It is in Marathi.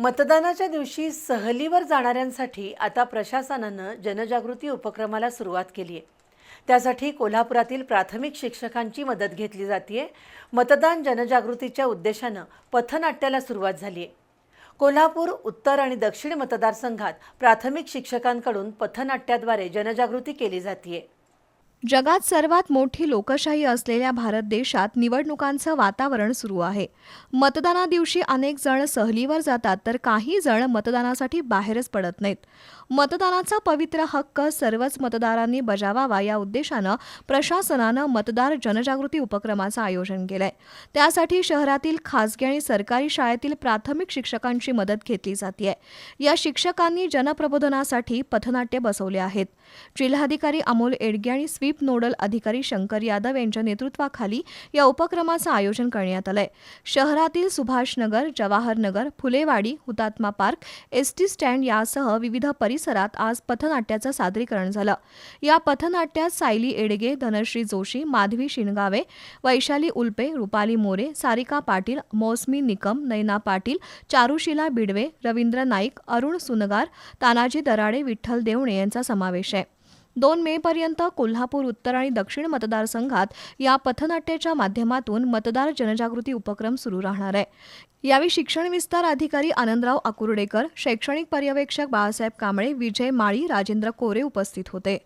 मतदानाच्या दिवशी सहलीवर जाणाऱ्यांसाठी आता प्रशासनानं जनजागृती उपक्रमाला सुरुवात केली आहे. त्यासाठी कोल्हापुरातील प्राथमिक शिक्षकांची मदत घेतली जाते मतदान जनजागृतीच्या उद्देशानं पथनाट्याला सुरुवात झाली आहे कोल्हापूर उत्तर आणि दक्षिण मतदारसंघात प्राथमिक शिक्षकांकडून पथनाट्याद्वारे जनजागृती केली जाते जगात सर्वात मोठी लोकशाही असलेल्या भारत देशात निवडणुकांचं वातावरण सुरू आहे. मतदानादिवशी अनेक जण सहलीवर जातात तर काही जण मतदानासाठी बाहेरच पडत नाहीत. मतदानाचा पवित्र हक्क सर्वच मतदारांनी बजावावा या उद्देशानं प्रशासनानं मतदार जनजागृती उपक्रमाचं आयोजन केलंय. त्यासाठी शहरातील खासगी आणि सरकारी शाळेतील प्राथमिक शिक्षकांची मदत घेतली जाते या शिक्षकांनी जनप्रबोधनासाठी पथनाट्य बसवले आहेत. जिल्हाधिकारी अमोल एडगे आणि स्वी स्वीप नोडल अधिकारी शंकर यादव यांच्या नेतृत्वाखाली या उपक्रमाचं आयोजन करण्यात आलंय. शहरातील सुभाषनगर जवाहरनगर फुलेवाडी हुतात्मा पार्क एस टी स्टँड यासह विविध परिसरात आज पथनाट्याचं सादरीकरण झालं. या पथनाट्यात सायली एडगे धनश्री जोशी माधवी शिनगावे वैशाली उल्पे रुपाली मोरे सारिका पाटील मौसमी निकम नैना पाटील चारुशिला बिडवे रवींद्र नाईक अरुण सुनगार तानाजी दराडे विठ्ठल देवणे यांचा समावेश आहे. दोन मे पर्यंत कोल्हापूर उत्तर आणि दक्षिण मतदारसंघात या पथनाट्याच्या माध्यमातून मतदार जनजागृती उपक्रम सुरू राहणार आहे. यावेळी शिक्षण विस्तार अधिकारी आनंदराव अकुर्डेकर शैक्षणिक पर्यवेक्षक बाळासाहेब कांबळे विजय माळी राजेंद्र कोरे उपस्थित होते.